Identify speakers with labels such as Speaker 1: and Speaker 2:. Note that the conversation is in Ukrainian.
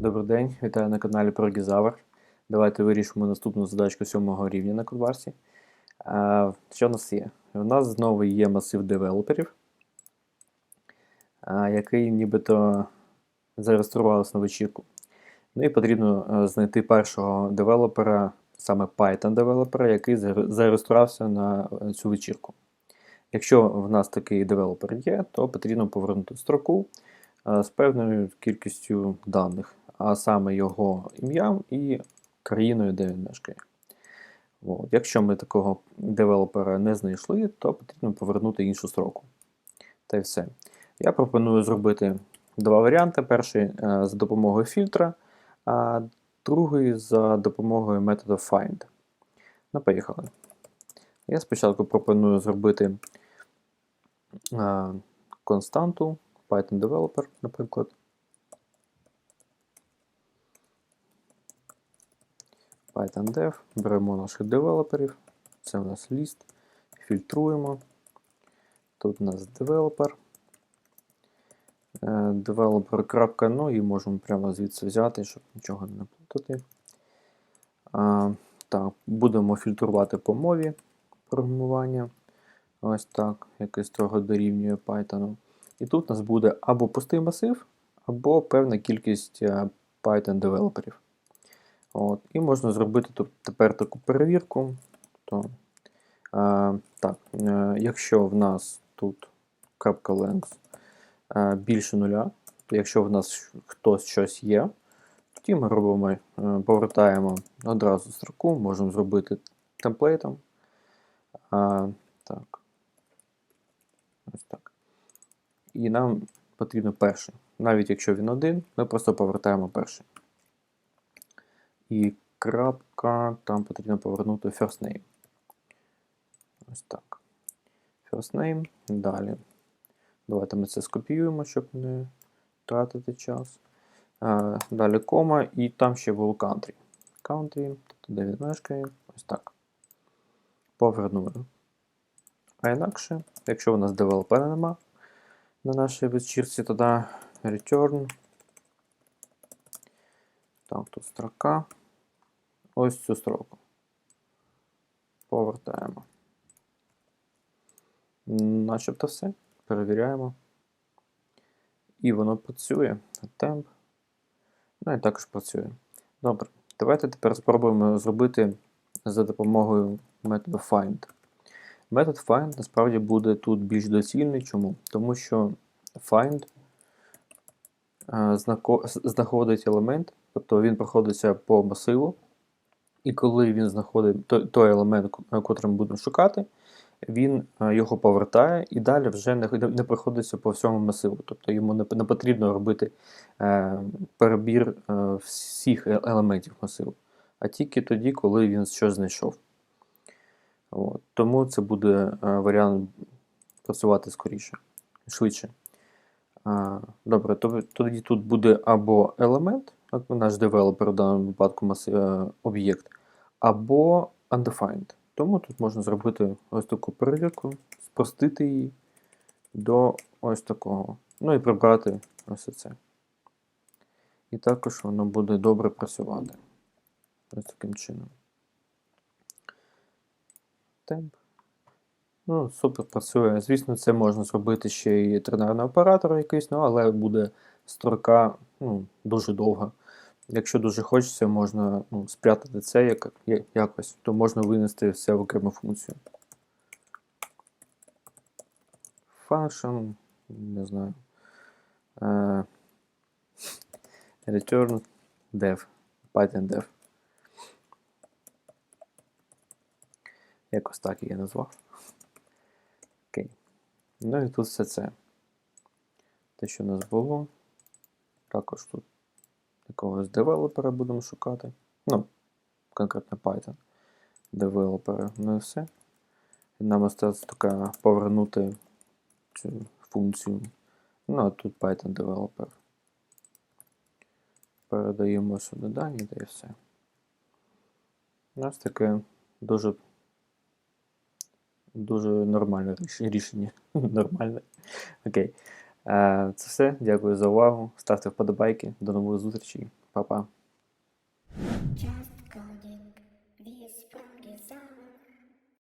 Speaker 1: Добрий день, вітаю на каналі Прогізавр. Давайте вирішимо наступну задачку сьомого рівня на Кодварсі. Що у нас є? У нас знову є масив девелоперів, який нібито зареєструвався на вечірку. Ну і потрібно е, знайти першого девелопера, саме Python девелопера, який зареєструвався на е, цю вечірку. Якщо в нас такий девелопер є, то потрібно повернути строку е, з певною кількістю даних, а саме його ім'ям і країною, де він мешкає. От. Якщо ми такого девелопера не знайшли, то потрібно повернути іншу строку. Та й все. Я пропоную зробити два варіанти. Перший е, за допомогою фільтра, а другий за допомогою методу find. Ну, поїхали. Я спочатку пропоную зробити е, константу Python Developer, наприклад. Python Dev, беремо наших девелоперів. Це у нас ліст. Фільтруємо. Тут у нас девелопер. Developer. Ну і можемо прямо звідси взяти, щоб нічого не наплутати. Так, будемо фільтрувати по мові програмування. Ось так, який строго дорівнює Python. І тут у нас буде або пустий масив, або певна кількість е, Python девелоперів. От. І можна зробити тут тепер таку перевірку. То, е, так, е, якщо в нас тут крапка .length е, більше нуля, то якщо в нас хтось щось є, тоді ми робимо, е, повертаємо одразу строку, можемо зробити темплейтом. А, так. Ось так. І нам потрібно перший. Навіть якщо він один, ми просто повертаємо перший. І крапка, там потрібно повернути first name. Ось так. First name. Далі. Давайте ми це скопіюємо, щоб не тратити час. Далі кома, і там ще був country. Country, тобто де він мешкає. Ось так. Повернули. А інакше, якщо у нас девелопера нема на нашій вечірці, тоді return. Так, тут строка. Ось цю строку. Повертаємо. Начебто все. Перевіряємо. І воно працює. Temp. Ну і також працює. Добре. Давайте тепер спробуємо зробити за допомогою методу find. Метод find насправді буде тут більш доцільний. Чому? Тому що find е, знаходить елемент, тобто він проходиться по масиву, і коли він знаходить той, той елемент, ко- котрий ми будемо шукати, він е, його повертає і далі вже не, не проходиться по всьому масиву. Тобто йому не, не потрібно робити е, перебір е, всіх е- елементів масиву, а тільки тоді, коли він щось знайшов. От. Тому це буде е, варіант працювати скоріше, швидше. А, добре, тоді тут буде або елемент, наш девелопер в даному випадку е, об'єкт, або undefined. Тому тут можна зробити ось таку перевірку, спростити її до ось такого. Ну і прибрати ось це. І також воно буде добре працювати. Ось таким чином. Темп. Ну, супер працює. Звісно, це можна зробити ще і тренерний оператор якийсь, ну, але буде строка ну, дуже довга. Якщо дуже хочеться, можна ну, спрятати це як, якось, то можна винести все в окрему функцію. Function, не знаю. Е, return dev, Python dev. Якось так я назвав. Окей. Ну і тут все це. Те, що в нас було. Також тут якогось девелопера будемо шукати. Ну, конкретно Python. Девелопера. Ну і все. Нам осталось така повернути цю функцію. Ну, а тут Python Developer. Передаємо сюди дані, та і все. У нас таке дуже дуже нормальне рішення. Нормальне. Окей. Е, Це все. Дякую за увагу. Ставте вподобайки. До нових зустрічей.
Speaker 2: Па-па.